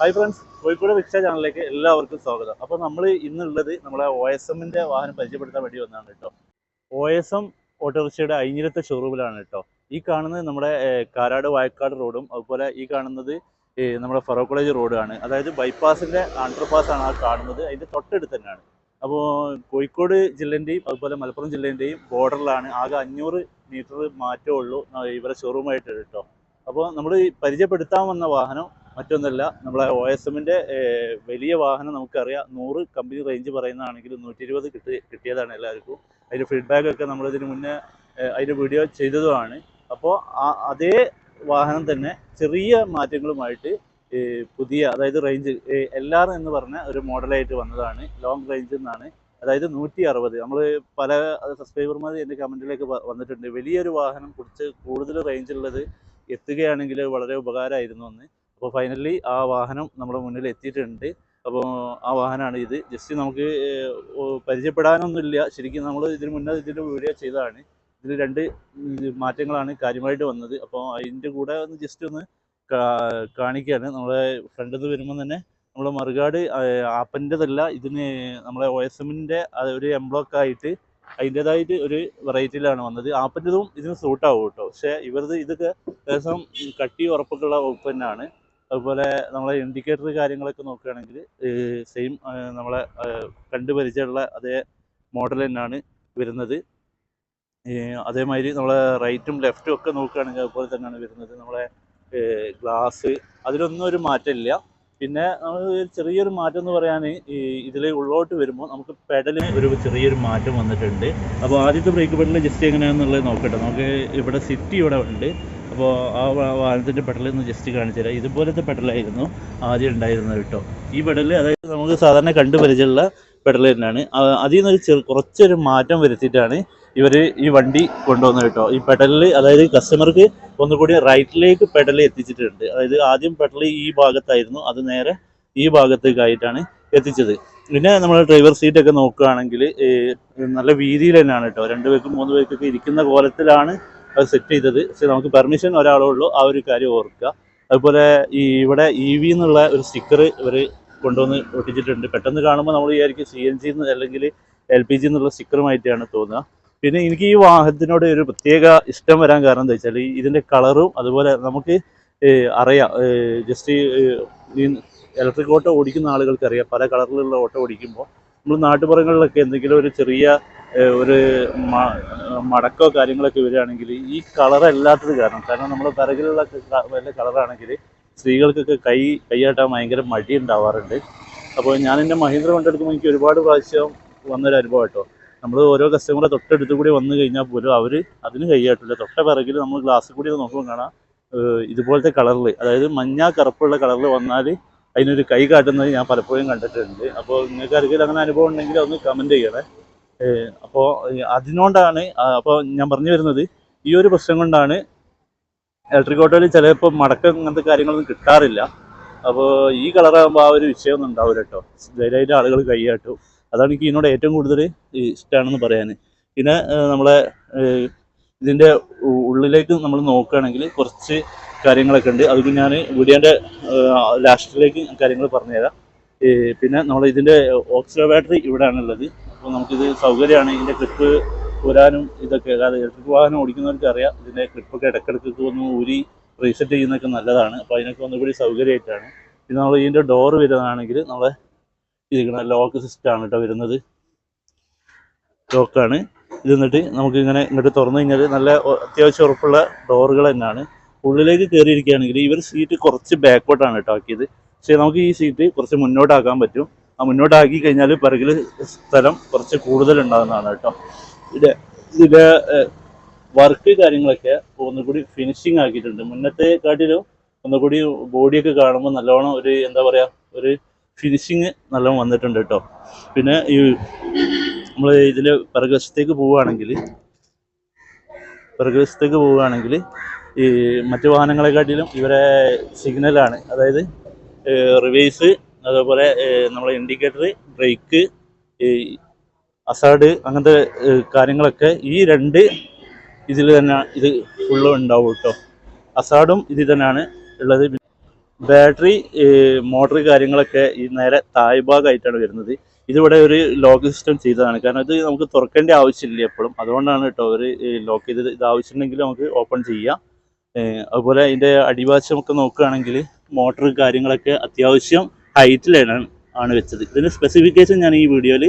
Hi friends Kozhikode rickshaw ചാനലിലേക്ക് എല്ലാവർക്കും സ്വാഗതം. അപ്പോൾ നമ്മൾ ഇന്നുള്ളത് നമ്മളെ ഒ എസ് എമ്മിന്റെ വാഹനം പരിചയപ്പെടുത്താൻ വേണ്ടി വന്നതാണ് കേട്ടോ. ഒ എസ് എം ഓട്ടോറിക്ഷയുടെ അയിഞ്ഞിരത്തെ ഷോറൂമിലാണ് കേട്ടോ. ഈ കാണുന്നത് നമ്മുടെ കാരാട് വായക്കാട് റോഡും അതുപോലെ ഈ കാണുന്നത് നമ്മുടെ ഫറോ കോളേജ് റോഡാണ്. അതായത് ബൈപ്പാസിന്റെ ആണ് ആ കാണുന്നത്. അതിന്റെ തൊട്ടടുത്ത് തന്നെയാണ്. അപ്പോൾ കോഴിക്കോട് ജില്ലേന്റെയും അതുപോലെ മലപ്പുറം ജില്ലേന്റെയും ബോർഡറിലാണ് ആകെ അഞ്ഞൂറ് മീറ്റർ മാറ്റമേ ഉള്ളൂ ആ, ഇവരെ ഷോറൂമായിട്ട് കേട്ടോ. അപ്പോൾ നമ്മൾ പരിചയപ്പെടുത്താൻ വന്ന വാഹനം മറ്റൊന്നല്ല നമ്മളെ ഒ എസ് എമ്മിന്റെ വലിയ വാഹനം നമുക്കറിയാം. നൂറ് കമ്പനി റേഞ്ച് പറയുന്നതാണെങ്കിൽ നൂറ്റി ഇരുപത് കിട്ടി കിട്ടിയതാണ് എല്ലാവർക്കും. അതിന്റെ ഫീഡ്ബാക്ക് ഒക്കെ നമ്മളിതിന് മുന്നേ അതിന്റെ വീഡിയോ ചെയ്തതുമാണ്. അപ്പോൾ അതേ വാഹനം തന്നെ ചെറിയ മാറ്റങ്ങളുമായിട്ട് പുതിയ അതായത് റേഞ്ച് എൽ ആർ എന്ന് പറഞ്ഞ ഒരു മോഡലായിട്ട് വന്നതാണ്. ലോങ് റേഞ്ച് എന്നാണ്. അതായത് നൂറ്റി അറുപത് നമ്മൾ പല സബ്സ്ക്രൈബർമാർ എന്റെ കമന്റിലേക്ക് വന്നിട്ടുണ്ട്. വലിയൊരു വാഹനം കുറിച്ച് കൂടുതൽ റേഞ്ച് ഉള്ളത് എത്തുകയാണെങ്കിൽ വളരെ ഉപകാരമായിരുന്നു എന്ന്. അപ്പോൾ ഫൈനലി ആ വാഹനം നമ്മുടെ മുന്നിൽ എത്തിയിട്ടുണ്ട്. അപ്പോൾ ആ വാഹനമാണ് ഇത്. ജസ്റ്റ് നമുക്ക് പരിചയപ്പെടാനൊന്നുമില്ല. ശരിക്കും നമ്മൾ ഇതിന് മുന്നേ ഇതിന്റെ വീഡിയോ ചെയ്തതാണ്. ഇതിൽ രണ്ട് മാറ്റങ്ങളാണ് കാര്യമായിട്ട് വന്നത്. അപ്പോൾ അതിന്റെ കൂടെ ഒന്ന് ജസ്റ്റ് ഒന്ന് കാണിക്കുകയാണ് നമ്മളെ ഫ്രണ്ടിൽ വരുമ്പോൾ തന്നെ നമ്മളെ മറുകാട് ആപ്പന്റെതല്ല. ഇതിന് നമ്മളെ ഒ എസ് എമ്മിന്റെ ഒരു എംബ്ലോക്ക് ആയിട്ട് അതിന്റെതായിട്ട് ഒരു വെറൈറ്റിയിലാണ് വന്നത്. ആപ്പന്റെതും ഇതിന് സൂട്ടാവും കേട്ടോ. പക്ഷേ ഇവരുടെ ഇതൊക്കെ ഏകദേശം കട്ടി ഉറപ്പൊക്കെയുള്ള തന്നെയാണ്. അതുപോലെ നമ്മളെ ഇൻഡിക്കേറ്റർ കാര്യങ്ങളൊക്കെ നോക്കുകയാണെങ്കിൽ സെയിം നമ്മളെ കണ്ടു പരിചയമുള്ള അതേ മോഡൽ തന്നെയാണ് വരുന്നത്. അതേമാതിരി നമ്മളെ റൈറ്റും ലെഫ്റ്റും ഒക്കെ നോക്കുകയാണെങ്കിൽ അതുപോലെ തന്നെയാണ് വരുന്നത്. നമ്മളെ ഗ്ലാസ് അതിലൊന്നും ഒരു മാറ്റമില്ല. പിന്നെ നമ്മൾ ചെറിയൊരു മാറ്റം എന്ന് പറയാൻ ഈ ഇതിൽ ഉള്ളോട്ട് വരുമ്പോൾ നമുക്ക് പെഡലിന് ഒരു ചെറിയൊരു മാറ്റം വന്നിട്ടുണ്ട്. അപ്പോൾ ആദ്യത്തെ ബ്രേക്ക് പെഡൽ ജസ്റ്റ് എങ്ങനെയാണെന്നുള്ളത് നോക്കട്ടെ. നമുക്ക് ഇവിടെ സിറ്റി ഇവിടെ ഉണ്ട്. അപ്പോൾ ആ വാഹനത്തിന്റെ ഒന്ന് ജസ്റ്റ് കാണിച്ചു തരാം ഇതുപോലത്തെ പെഡലായിരുന്നു ആദ്യം ഉണ്ടായിരുന്നത് കേട്ടോ. ഈ പെഡൽ അതായത് നമുക്ക് സാധാരണ കണ്ടു പരിചയമുള്ള പെഡൽ തന്നെയാണ്. അതിൽ ഒരു ചെറു കുറച്ചൊരു മാറ്റം വരുത്തിയിട്ടാണ് ഇവർ ഈ വണ്ടി കൊണ്ടുവന്നത് കേട്ടോ. ഈ പെഡലിൽ അതായത് കസ്റ്റമർക്ക് ഒന്നുകൂടി റൈറ്റിലേക്ക് പെഡൽ എത്തിച്ചിട്ടുണ്ട്. അതായത് ആദ്യം പെഡൽ ഈ ഭാഗത്തായിരുന്നു. അത് നേരെ ഈ ഭാഗത്തേക്കായിട്ടാണ് എത്തിച്ചത്. പിന്നെ നമ്മൾ ഡ്രൈവർ സീറ്റ് ഒക്കെ നോക്കുകയാണെങ്കിൽ നല്ല വീതിയിൽ തന്നെയാണ് കേട്ടോ. രണ്ട് പേർക്കും മൂന്ന് പേർക്കൊക്കെ ഇരിക്കുന്ന കോലത്തിലാണ് അത് സെറ്റ് ചെയ്തത്. പക്ഷെ നമുക്ക് പെർമിഷൻ ഒരാളേ ഉള്ളൂ ആ ഒരു കാര്യം ഓർക്കുക. അതുപോലെ ഈ ഇവിടെ ഇ വി എന്നുള്ള ഒരു സ്റ്റിക്കർ ഇവർ കൊണ്ടുവന്ന് ഒട്ടിച്ചിട്ടുണ്ട്. പെട്ടെന്ന് കാണുമ്പോൾ നമ്മൾ വിചാരിക്കും സി എൻ ജി എന്ന് അല്ലെങ്കിൽ എൽ പി ജി എന്നുള്ള സ്റ്റിക്കറുമായിട്ടാണ് തോന്നുക. പിന്നെ എനിക്ക് ഈ വാഹനത്തിനോട് ഒരു പ്രത്യേക ഇഷ്ടം വരാൻ കാരണം എന്താ വെച്ചാൽ ഇതിന്റെ കളറും അതുപോലെ നമുക്ക് അറിയാം. ജസ്റ്റ് ഈ ഇലക്ട്രിക് ഓട്ടോ ഓടിക്കുന്ന ആളുകൾക്ക് അറിയാം. പല കളറിലുള്ള ഓട്ടോ ഓടിക്കുമ്പോൾ നമ്മൾ നാട്ടുപുറങ്ങളിലൊക്കെ എന്തെങ്കിലും ഒരു ചെറിയ ഒരു മടക്കോ കാര്യങ്ങളൊക്കെ വരികയാണെങ്കിൽ ഈ കളർ അല്ലാത്തത് കാരണം. കാരണം നമ്മൾ പിറകിലുള്ള ക- വല്ല കളറാണെങ്കിൽ സ്ത്രീകൾക്കൊക്കെ കൈ കൈയാട്ടാൻ ഭയങ്കര മടി ഉണ്ടാവാറുണ്ട്. അപ്പോൾ ഞാൻ എന്റെ മഹീന്ദ്ര കൊണ്ടെടുക്കുമ്പോൾ എനിക്ക് ഒരുപാട് പ്രാവശ്യം വന്നൊരു അനുഭവം കേട്ടോ. നമ്മൾ ഓരോ കസ്റ്റമറെ തൊട്ടടുത്ത് കൂടി വന്നു കഴിഞ്ഞാൽ പോലും അവർ അതിന് കൈയാട്ടില്ല തൊട്ട പിറകിൽ നമ്മൾ ഗ്ലാസ്സിൽ കൂടി നോക്കുമ്പോൾ കാണാം ഇതുപോലത്തെ കളറിൽ അതായത് മഞ്ഞ കറുപ്പുള്ള കളറിൽ വന്നാൽ അതിനൊരു കൈ കാട്ടുന്നത് ഞാൻ പലപ്പോഴും കണ്ടിട്ടുണ്ട്. അപ്പോൾ നിങ്ങൾക്ക് ആർക്കെങ്കിലും അങ്ങനെ അനുഭവം ഉണ്ടെങ്കിൽ ഒന്ന് കമന്റ് ചെയ്യണേ. അപ്പോൾ അതിനോണ്ടാണ് അപ്പോൾ ഞാൻ പറഞ്ഞു വരുന്നത് ഈ ഒരു പ്രശ്നം കൊണ്ടാണ് ഇലക്ട്രിക് ഓട്ടോയിൽ ചിലപ്പോൾ മടക്കം അങ്ങനത്തെ കാര്യങ്ങളൊന്നും കിട്ടാറില്ല. അപ്പോൾ ഈ കളറാകുമ്പോൾ ആ ഒരു വിഷയമൊന്നും ഉണ്ടാവില്ല കേട്ടോ. ധൈര്യമായിട്ട് ആളുകൾ കൈയാട്ടും അതാണ് എനിക്ക് ഇതിനോട് ഏറ്റവും കൂടുതൽ ഇഷ്ടമാണെന്ന് പറയാൻ പിന്നെ നമ്മളെ ഇതിന്റെ ഉള്ളിലേക്ക് നമ്മൾ നോക്കുകയാണെങ്കിൽ കുറച്ച് കാര്യങ്ങളൊക്കെ ഉണ്ട്. അത് ഞാൻ വീഡിയോന്റെ ലാസ്റ്റിലേക്ക് കാര്യങ്ങൾ പറഞ്ഞുതരാം. പിന്നെ നമ്മൾ ഇതിന്റെ ഓക്സിജൻ ബാറ്ററി ഇവിടെയാണുള്ളത്. അപ്പോൾ നമുക്കിത് സൗകര്യമാണ് ഇതിന്റെ ക്ലിപ്പ് ഊരാനും ഇതൊക്കെ അതായത് ഇലക്ട്രിക് വാഹനം ഓടിക്കുന്നവർക്ക് അറിയാം. ഇതിന്റെ ക്ലിപ്പൊക്കെ ഇടയ്ക്കിടയ്ക്ക് ഒന്ന് ഊരി റീസെറ്റ് ചെയ്യുന്നതൊക്കെ നല്ലതാണ്. അപ്പോൾ അതിനൊക്കെ ഒന്നുകൂടി സൗകര്യമായിട്ടാണ്. പിന്നെ നമ്മൾ ഇതിന്റെ ഡോറ് വരുന്നതാണെങ്കിൽ നമ്മളെ ഇരിക്കുന്ന ലോക്ക് സിസ്റ്റം ആണ് കേട്ടോ വരുന്നത്. ലോക്കാണ്. ഇത് എന്നിട്ട് നമുക്ക് ഇങ്ങനെ ഇങ്ങോട്ട് തുറന്നു കഴിഞ്ഞാൽ നല്ല അത്യാവശ്യം ഉറപ്പുള്ള ഡോറുകൾ തന്നെയാണ്. ഉള്ളിലേക്ക് കയറിയിരിക്കുകയാണെങ്കിൽ ഇവർ സീറ്റ് കുറച്ച് ബാക്കോട്ടാണ് കേട്ടോ ആക്കിയത്. പക്ഷേ നമുക്ക് ഈ സീറ്റ് കുറച്ച് മുന്നോട്ടാക്കാൻ പറ്റും. ആ മുന്നോട്ടാക്കി കഴിഞ്ഞാൽ പിറകിൽ സ്ഥലം കുറച്ച് കൂടുതൽ ഉണ്ടാകുന്നതാണ് കേട്ടോ ഇത് ഇതിന്റെ വർക്ക് കാര്യങ്ങളൊക്കെ ഒന്നുകൂടി ഫിനിഷിങ് ആക്കിയിട്ടുണ്ട്. മുന്നത്തെ കാട്ടിലും ഒന്നുകൂടി ബോഡിയൊക്കെ കാണുമ്പോൾ നല്ലോണം ഒരു എന്താ പറയുക ഒരു ഫിനിഷിങ് നല്ലോണം വന്നിട്ടുണ്ട് കേട്ടോ പിന്നെ ഈ നമ്മൾ ഇതിൽ പിറകുവശത്തേക്ക് പോവുകയാണെങ്കിൽ പിറകുവശത്തേക്ക് പോവുകയാണെങ്കിൽ ഈ മറ്റു വാഹനങ്ങളെക്കാട്ടിലും ഇവരെ സിഗ്നലാണ്. അതായത് റിവേഴ്സ് അതേപോലെ നമ്മളെ ഇൻഡിക്കേറ്റർ ബ്രേക്ക് അസാഡ് അങ്ങനത്തെ കാര്യങ്ങളൊക്കെ ഈ രണ്ട് ഇതിൽ തന്നെ ഇത് ഫുള്ളും ഉണ്ടാവും കേട്ടോ അസാഡും ഇതിൽ തന്നെയാണ് ഉള്ളത്. ബാറ്ററി മോട്ടർ കാര്യങ്ങളൊക്കെ ഈ നേരെ താഴ്ഭാഗമായിട്ടാണ് വരുന്നത്. ഇതിവിടെ ഒരു ലോക്ക് സിസ്റ്റം ചെയ്തതാണ്. കാരണം ഇത് നമുക്ക് തുറക്കേണ്ട ആവശ്യമില്ല എപ്പോഴും. അതുകൊണ്ടാണ് കേട്ടോ ഒരു ലോക്ക് ചെയ്തത്. ഇത് ആവശ്യമുണ്ടെങ്കിൽ നമുക്ക് ഓപ്പൺ ചെയ്യാം. അതുപോലെ അതിന്റെ അടിവാശമൊക്കെ നോക്കുകയാണെങ്കിൽ മോട്ടർ കാര്യങ്ങളൊക്കെ അത്യാവശ്യം ഹൈറ്റിലാണ് ആണ് വെച്ചത്. ഇതിന്റെ സ്പെസിഫിക്കേഷൻ ഞാൻ ഈ വീഡിയോയിൽ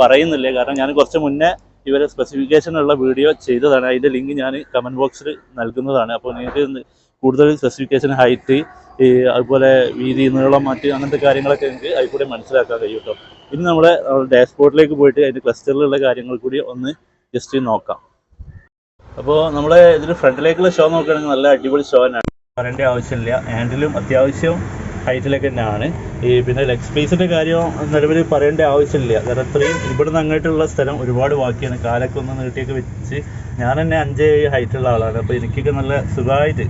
പറയുന്നില്ല? കാരണം ഞാൻ കുറച്ച് മുന്നേ ഇവരെ സ്പെസിഫിക്കേഷൻ ഉള്ള വീഡിയോ ചെയ്തതാണ്. അതിന്റെ ലിങ്ക് ഞാൻ കമന്റ് ബോക്സിൽ നൽകുന്നതാണ്. അപ്പോൾ നിങ്ങൾക്ക് കൂടുതൽ സ്പെസിഫിക്കേഷൻ ഹൈറ്റ് അതുപോലെ വീതി നീളം മറ്റ് അങ്ങനത്തെ കാര്യങ്ങളൊക്കെ നിങ്ങൾക്ക് അതിൽ കൂടെ മനസ്സിലാക്കാൻ കഴിയും കേട്ടോ. ഇനി നമ്മുടെ ഡാഷ്ബോർഡിലേക്ക് പോയിട്ട് അതിന്റെ ക്ലസ്റ്ററിലുള്ള കാര്യങ്ങൾ കൂടി ഒന്ന് ജസ്റ്റ് നോക്കാം. അപ്പോൾ നമ്മുടെ ഇതിൽ ഫ്രണ്ടിലേക്കുള്ള ഷോ നോക്കുകയാണെങ്കിൽ നല്ല അടിപൊളി ഷോ തന്നെയാണ്. പറയേണ്ട ആവശ്യമില്ല. ഹാൻഡിലും അത്യാവശ്യം ഹൈറ്റിലൊക്കെ തന്നെയാണ്. ഈ പിന്നെ ലെഗ് സ്പേസിന്റെ കാര്യം നിലവിൽ പറയേണ്ട ആവശ്യമില്ല. കാരണം അത്രയും ഇവിടുന്ന് അങ്ങോട്ടുള്ള സ്ഥലം ഒരുപാട് ബാക്കിയാണ്. കാലൊക്കെ ഒന്ന് നീട്ടിയൊക്കെ വെച്ച് ഞാൻ തന്നെ അഞ്ച് ഹൈറ്റുള്ള ആളാണ്. അപ്പോൾ എനിക്കൊക്കെ നല്ല സുഖമായിട്ട്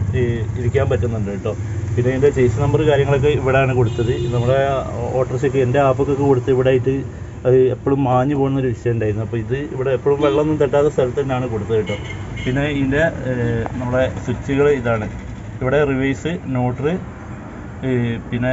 ഇരിക്കാൻ പറ്റുന്നുണ്ട് കേട്ടോ. പിന്നെ ഇതിന്റെ ചേസ് നമ്പർ കാര്യങ്ങളൊക്കെ ഇവിടെയാണ് കൊടുത്തത്. നമ്മുടെ ഓട്ടോറിക്ഷയ്ക്ക് എന്റെ ആപ്പൊക്കെ കൊടുത്ത് ഇവിടെ ആയിട്ട് അത് എപ്പോഴും മാഞ്ഞു പോകുന്ന ഒരു വിഷയം ഉണ്ടായിരുന്നു. അപ്പോൾ ഇത് ഇവിടെ എപ്പോഴും വെള്ളമൊന്നും തട്ടാത്ത സ്ഥലത്ത് തന്നെയാണ് കൊടുത്തത് കേട്ടോ. പിന്നെ ഇതിന്റെ നമ്മുടെ സ്വിച്ചുകൾ ഇതാണ്. ഇവിടെ റിവേഴ്സ് ന്യൂട്രൽ പിന്നെ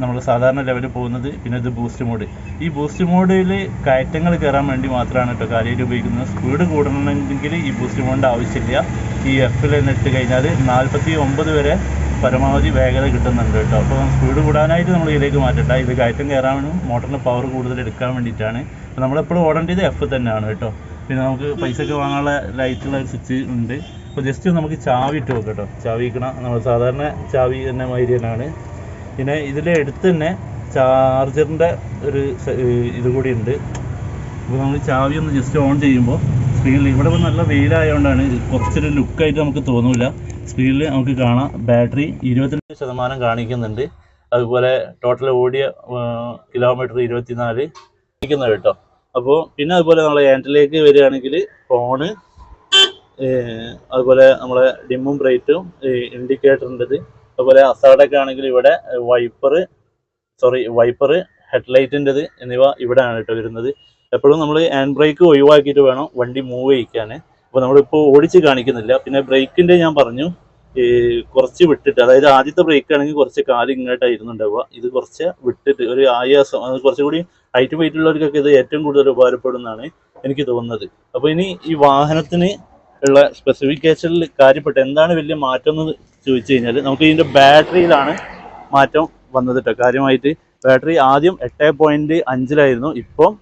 നമ്മൾ സാധാരണ ലെവലിൽ പോകുന്നത് പിന്നെ ഇത് ബൂസ്റ്റ് മോഡ് ഈ ബൂസ്റ്റ് മോഡിൽ കയറ്റങ്ങൾ കയറാൻ വേണ്ടി മാത്രമാണ് കേട്ടോ കാര്യമായിട്ട് ഉപയോഗിക്കുന്നത്. സ്പീഡ് കൂടണമെങ്കിൽ ഈ ബൂസ്റ്റ് മോഡിന്റെ ആവശ്യമില്ല. ഈ എഫിൽ ഇട്ട് കഴിഞ്ഞാൽ നാൽപ്പത്തി ഒമ്പത് വരെ പരമാവധി വേഗത കിട്ടുന്നുണ്ട് കേട്ടോ അപ്പോൾ സ്പീഡ് കൂടാനായിട്ട് നമ്മൾ ഇതിലേക്ക് മാറ്റണ്ട. ഇത് കയറ്റം കയറാനും മോട്ടറിന് പവർ കൂടുതൽ എടുക്കാൻ വേണ്ടിയിട്ടാണ്. അപ്പോൾ നമ്മളെപ്പോഴും ഓടേണ്ടത് എഫ് തന്നെയാണ് കേട്ടോ പിന്നെ നമുക്ക് പൈസ ഒക്കെ വാങ്ങാനുള്ള ലൈറ്റുള്ള സ്വിച്ച് ഉണ്ട്. അപ്പോൾ ജസ്റ്റ് നമുക്ക് ചാവി ഇട്ട് നോക്കാം കേട്ടോ. ചാവി ഇക്കണ നമ്മൾ സാധാരണ ചാവി തന്നെ മാതിരി തന്നെയാണ് പിന്നെ ഇതിന്റെ അടുത്ത് തന്നെ ചാർജറിന്റെ ഒരു ഇത് കൂടി ഉണ്ട്. അപ്പോൾ നമ്മൾ ചാവി ഒന്ന് ജസ്റ്റ് ഓൺ ചെയ്യുമ്പോൾ സ്ക്രീനിൽ ഇവിടെ നല്ല വെയിലായതുകൊണ്ടാണ് കുറച്ചൊരു ലുക്കായിട്ട് നമുക്ക് തോന്നില്ല സ്ക്രീനിൽ നമുക്ക് കാണാം. ബാറ്ററി ഇരുപത്തിരണ്ട് ശതമാനം കാണിക്കുന്നുണ്ട്. അതുപോലെ ടോട്ടൽ ഓടിയ കിലോമീറ്റർ ഇരുപത്തിനാല് കാണിക്കുന്നത് കേട്ടോ. അപ്പോൾ പിന്നെ അതുപോലെ നമ്മൾ ആൻഡിലേക്ക് വരികയാണെങ്കിൽ ഫോണ് അതുപോലെ നമ്മളെ ഡിമ്മും ബ്രൈറ്റും ഇൻഡിക്കേറ്റർ ഉണ്ട് അതുപോലെ അസാഡൊക്കെ ആണെങ്കിൽ ഇവിടെ വൈപ്പർ സോറി വൈപ്പർ ഹെഡ്ലൈറ്റിന്റെത് എന്നിവ ഇവിടെയാണ് കേട്ടോ വരുന്നത്. എപ്പോഴും നമ്മൾ ഹാൻഡ് ബ്രേക്ക് ഒഴിവാക്കിയിട്ട് വേണം വണ്ടി മൂവ് ചെയ്യിക്കാൻ. അപ്പോൾ നമ്മളിപ്പോൾ ഓടിച്ച് കാണിക്കുന്നില്ല. പിന്നെ ബ്രേക്കിന്റെ ഞാൻ പറഞ്ഞു കുറച്ച് വിട്ടിട്ട് അതായത് ആദ്യത്തെ ബ്രേക്ക് ആണെങ്കിൽ കുറച്ച് കാൽ ഇങ്ങോട്ടായിരുന്നു ഉണ്ടാവുക. ഇത് കുറച്ച് വിട്ടിട്ട് ഒരു ആയാസം കുറച്ചുകൂടി ഹൈറ്റ് വെയിറ്റ് ഉള്ളവർക്കൊക്കെ ഇത് ഏറ്റവും കൂടുതൽ ഉപകാരപ്പെടുന്നതാണ് എനിക്ക് തോന്നുന്നത്. അപ്പോൾ ഇനി ഈ വാഹനത്തിന് ഉള്ള സ്പെസിഫിക്കേഷനിൽ കാര്യപ്പെട്ട് എന്താണ് വലിയ മാറ്റം എന്ന് ചോദിച്ചു കഴിഞ്ഞാൽ നമുക്ക് ഇതിന്റെ ബാറ്ററിയിലാണ് മാറ്റം വന്നത് കാര്യമായിട്ട് ബാറ്ററി ആദ്യം എട്ട് പോയിന്റ് അഞ്ചിലായിരുന്നു. ഇപ്പം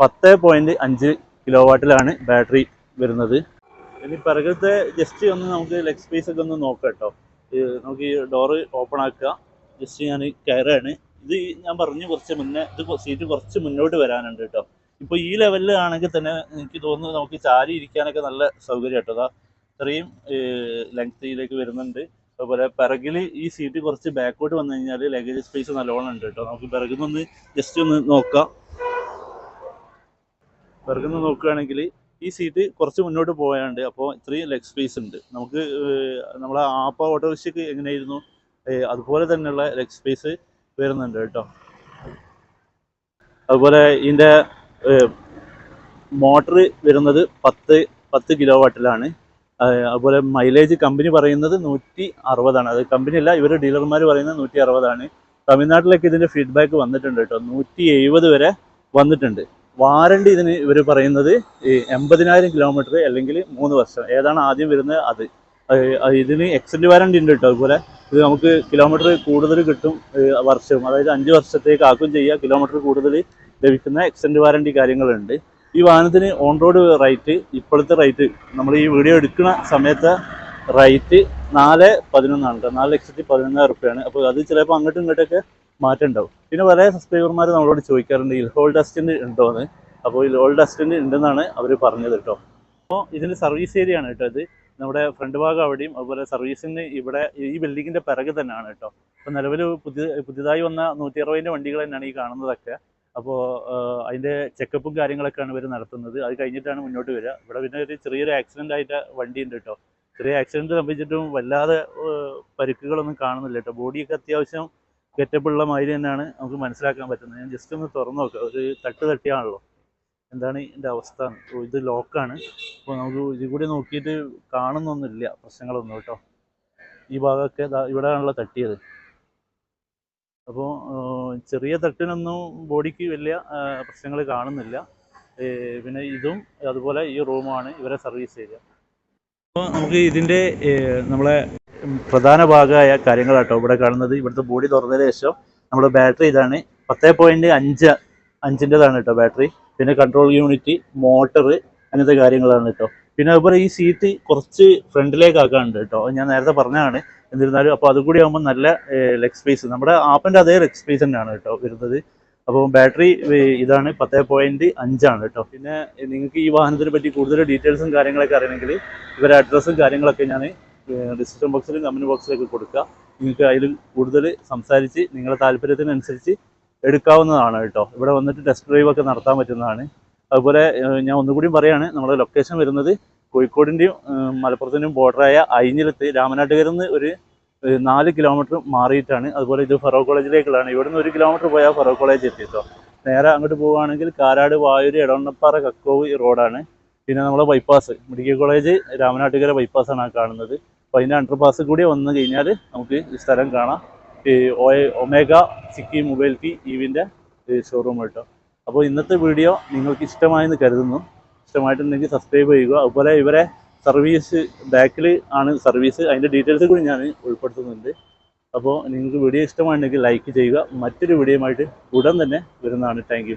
പത്ത് പോയിന്റ് അഞ്ച് കിലോ വാട്ടിലാണ് ബാറ്ററി വരുന്നത്. ഇനി പിറകത്തെ ജസ്റ്റ് ഒന്ന് നമുക്ക് ലെഗ് സ്പേസ് ഒക്കെ ഒന്ന് നോക്കാം കേട്ടോ നമുക്ക് ഈ ഡോറ് ഓപ്പൺ ആക്കുക. ജസ്റ്റ് ഞാൻ കയറാണ്. ഇത് ഞാൻ പറഞ്ഞു കുറച്ച് മുന്നേ ഇത് സീറ്റ് കുറച്ച് മുന്നോട്ട് വരാനുണ്ട് കേട്ടോ ഇപ്പോൾ ഈ ലെവലിൽ ആണെങ്കിൽ തന്നെ എനിക്ക് തോന്നുന്നു നമുക്ക് ചാരി ഇരിക്കാനൊക്കെ നല്ല സൗകര്യം കേട്ടോ അതാ ഇത്രയും ലെങ്തിയിലേക്ക് വരുന്നുണ്ട്. അതുപോലെ പിറകിൽ ഈ സീറ്റ് കുറച്ച് ബാക്കോട്ട് വന്നു കഴിഞ്ഞാൽ ലഗേജ് സ്പേസ് നല്ലോണം ഉണ്ട് കേട്ടോ നമുക്ക് പിറകിൽ നിന്ന് ജസ്റ്റ് ഒന്ന് നോക്കാം. പിറകിൽ നിന്ന് നോക്കുകയാണെങ്കിൽ ഈ സീറ്റ് കുറച്ച് മുന്നോട്ട് പോയാണ്ട് അപ്പോൾ ഇത്രയും ലെഗ് സ്പേസ് ഉണ്ട്. നമുക്ക് നമ്മളെ ആപ്പ ഓട്ടോറിക്ഷയ്ക്ക് എങ്ങനെയായിരുന്നു? അതുപോലെ തന്നെയുള്ള ലെഗ് സ്പേസ് വരുന്നുണ്ട് കേട്ടോ. അതുപോലെ ഇതിന്റെ മോട്ടർ വരുന്നത് പത്ത് പത്ത് കിലോ വാട്ടിലാണ് അതുപോലെ മൈലേജ് കമ്പനി പറയുന്നത് നൂറ്റി അറുപതാണ് അത് കമ്പനി അല്ല ഇവർ ഡീലർമാർ പറയുന്നത് നൂറ്റി അറുപതാണ് തമിഴ്നാട്ടിലൊക്കെ ഇതിന്റെ ഫീഡ്ബാക്ക് വന്നിട്ടുണ്ട് കേട്ടോ. നൂറ്റി എഴുപത് വരെ വന്നിട്ടുണ്ട്. വാറണ്ടി ഇതിന് ഇവർ പറയുന്നത് എൺപതിനായിരം കിലോമീറ്റർ അല്ലെങ്കിൽ മൂന്ന് വർഷം. ഏതാണ് ആദ്യം വരുന്നത്? അത്. ഇതിന് എക്സ്റ്റൻഡ് വാറണ്ടി ഉണ്ട് കേട്ടോ അതുപോലെ ഇത് നമുക്ക് കിലോമീറ്റർ കൂടുതൽ കിട്ടും വർഷവും. അതായത് അഞ്ച് വർഷത്തേക്ക് ആക്കും ചെയ്യുക കിലോമീറ്റർ കൂടുതൽ ലഭിക്കുന്ന എക്സ്റ്റൻഡ് വാറണ്ടി കാര്യങ്ങളുണ്ട്. ഈ വാഹനത്തിന് ഓൺ റോഡ് റേറ്റ് ഇപ്പോഴത്തെ റേറ്റ് നമ്മൾ ഈ വീഡിയോ എടുക്കുന്ന സമയത്തെ റേറ്റ് നാല് പതിനൊന്നാണ് കേട്ടോ നാല് ലക്ഷത്തി പതിനൊന്നായിരം റുപ്യാണ്. അപ്പോൾ അത് ചിലപ്പോൾ അങ്ങോട്ടും ഇങ്ങോട്ടൊക്കെ മാറ്റം ഉണ്ടാവും പിന്നെ പല സബ്സ്ക്രൈബർമാർ നമ്മളോട് ചോദിക്കാറുണ്ട് ഈ ഹോൾഡ് ഉണ്ടോ? എന്ന്. അപ്പോൾ ഹോൾഡ് അസിസ്റ്റന്റ് ഉണ്ടെന്നാണ് അവർ പറഞ്ഞത് കേട്ടോ അപ്പോൾ ഇതിന്റെ സർവീസ് ഏരിയ ആണ് കേട്ടോ ഇത്. നമ്മുടെ ഫ്രണ്ട് ഭാഗം അവിടെയും അതുപോലെ സർവീസിന് ഇവിടെ ഈ ബിൽഡിങ്ങിന്റെ പിറകെ തന്നെയാണ് കേട്ടോ. അപ്പോൾ നിലവിൽ പുതിയ പുതിയതായി വന്ന നൂറ്റി അറുപതിന്റെ വണ്ടികൾ തന്നെയാണ് ഈ കാണുന്നതൊക്കെ. അപ്പോൾ അതിന്റെ ചെക്കപ്പും കാര്യങ്ങളൊക്കെയാണ് ഇവർ നടത്തുന്നത്. അത് കഴിഞ്ഞിട്ടാണ് മുന്നോട്ട് വരിക. ഇവിടെ പിന്നെ ഒരു ചെറിയൊരു ആക്സിഡന്റ് ആയിട്ട് വണ്ടി ഉണ്ട് കേട്ടോ. ചെറിയ ആക്സിഡന്റ് സംഭവിച്ചിട്ടും വല്ലാതെ പരിക്കുകളൊന്നും കാണുന്നില്ല കേട്ടോ. ബോഡിയൊക്കെ അത്യാവശ്യം ഗെറ്റപ്പുള്ള മാതിരി തന്നെയാണ് നമുക്ക് മനസ്സിലാക്കാൻ പറ്റുന്നത്. ഞാൻ ജസ്റ്റ് ഒന്ന് തുറന്നു നോക്കാം. ഒരു തട്ട് തട്ടിയാണല്ലോ. എന്താണ് ഇതിന്റെ അവസ്ഥ? ഇത് ലോക്കാണ് അപ്പോൾ നമുക്ക് ഇതിൽ കൂടി നോക്കിയിട്ട് കാണുന്നൊന്നുമില്ല പ്രശ്നങ്ങളൊന്നും കേട്ടോ. ഈ ഭാഗമൊക്കെ ഇവിടെ ഇവിടെയാണല്ലോ തട്ടിയത്. അപ്പോൾ ചെറിയ തട്ടിനൊന്നും ബോഡിക്ക് വലിയ പ്രശ്നങ്ങൾ കാണുന്നില്ല. പിന്നെ ഇതും അതുപോലെ ഈ റൂമാണ് ഇവരെ സർവീസ് ചെയ്യുക. അപ്പോൾ നമുക്ക് ഇതിന്റെ നമ്മളെ പ്രധാന ഭാഗമായ കാര്യങ്ങളാട്ടോ ഇവിടെ കാണുന്നത്. ഇവിടുത്തെ ബോഡി തുറന്നതിന് ശേഷം നമ്മുടെ ബാറ്ററി ഇതാണ് പത്തേ പോയിന്റ് അഞ്ച് അഞ്ചിന്റെതാണ് കേട്ടോ ബാറ്ററി പിന്നെ കൺട്രോൾ യൂണിറ്റ് മോട്ടർ അങ്ങനത്തെ കാര്യങ്ങളാണ് കേട്ടോ പിന്നെ അതുപോലെ ഈ സീറ്റ് കുറച്ച് ഫ്രണ്ടിലേക്ക് ആക്കാനുണ്ട് കേട്ടോ ഞാൻ നേരത്തെ പറഞ്ഞതാണ്. എന്നിരുന്നാലും അപ്പോൾ അതുകൂടി ആകുമ്പോൾ നല്ല ലെഗ് സ്പേസ് നമ്മുടെ ആപ്പിന്റെ അതേ ലെഗ് സ്പേസ് തന്നെയാണ് കേട്ടോ വരുന്നത്. അപ്പോൾ ബാറ്ററി ഇതാണ് പത്ത് പോയിന്റ് അഞ്ചാണ് കേട്ടോ പിന്നെ നിങ്ങൾക്ക് ഈ വാഹനത്തിനെ പറ്റി കൂടുതൽ ഡീറ്റെയിൽസും കാര്യങ്ങളൊക്കെ അറിയണമെങ്കിൽ ഇവരുടെ അഡ്രസ്സും കാര്യങ്ങളൊക്കെ ഞാൻ ഡിസ്ക്രിപ്ഷൻ ബോക്സിലും കമന്റ് ബോക്സിലൊക്കെ കൊടുക്കുക നിങ്ങൾക്ക് അതിൽ കൂടുതൽ സംസാരിച്ച് നിങ്ങളുടെ താല്പര്യത്തിനനുസരിച്ച് എടുക്കാവുന്നതാണ് കേട്ടോ. ഇവിടെ വന്നിട്ട് ടെസ്റ്റ് ഡ്രൈവ് ഒക്കെ നടത്താൻ പറ്റുന്നതാണ്. അതുപോലെ ഞാൻ ഒന്നുകൂടി പറയാണ് നമ്മുടെ ലൊക്കേഷൻ വരുന്നത് കോഴിക്കോടിന്റെയും മലപ്പുറത്തിന്റെയും ബോർഡറായ അയിഞ്ഞിലത്ത് രാമനാട്ടുകരിൽ നിന്ന് ഒരു നാല് കിലോമീറ്റർ മാറിയിട്ടാണ്. അതുപോലെ ഇത് ഫറോ കോളേജിലേക്കുള്ളതാണ്. ഇവിടുന്ന് ഒരു കിലോമീറ്റർ പോയാൽ ഫറോ കോളേജ് എത്തി കേട്ടോ. നേരെ അങ്ങോട്ട് പോവുകയാണെങ്കിൽ കാരാട് വായൂർ എടവണ്ണപ്പാറ കക്കോവ് റോഡാണ് പിന്നെ നമ്മളെ ബൈപ്പാസ് മെഡിക്കൽ കോളേജ് രാമനാട്ടുകര ബൈപ്പാസാണ് ആ കാണുന്നത്. അപ്പോൾ അതിന്റെ അണ്ടർ പാസ് കൂടി വന്നു കഴിഞ്ഞാൽ നമുക്ക് ഈ സ്ഥലം കാണാം. ഒമേഗ സിക്കി മൊബൈൽ ടി ഇവിന്റെ ഷോറൂം കേട്ടോ അപ്പോൾ ഇന്നത്തെ വീഡിയോ നിങ്ങൾക്ക് ഇഷ്ടമായെന്ന് കരുതുന്നു. ഇഷ്ടമായിട്ടുണ്ടെങ്കിൽ സബ്സ്ക്രൈബ് ചെയ്യുക. അതുപോലെ ഇവരെ സർവീസ് ബാക്കിൽ ആണ് സർവീസ് അതിന്റെ ഡീറ്റെയിൽസ് കൂടി ഞാൻ ഉൾപ്പെടുത്തുന്നുണ്ട്. അപ്പോൾ നിങ്ങൾക്ക് വീഡിയോ ഇഷ്ടമാണെങ്കിൽ ലൈക്ക് ചെയ്യുക. മറ്റൊരു വീഡിയോയുമായിട്ട് ഉടൻ തന്നെ വരുന്നതാണ്. താങ്ക്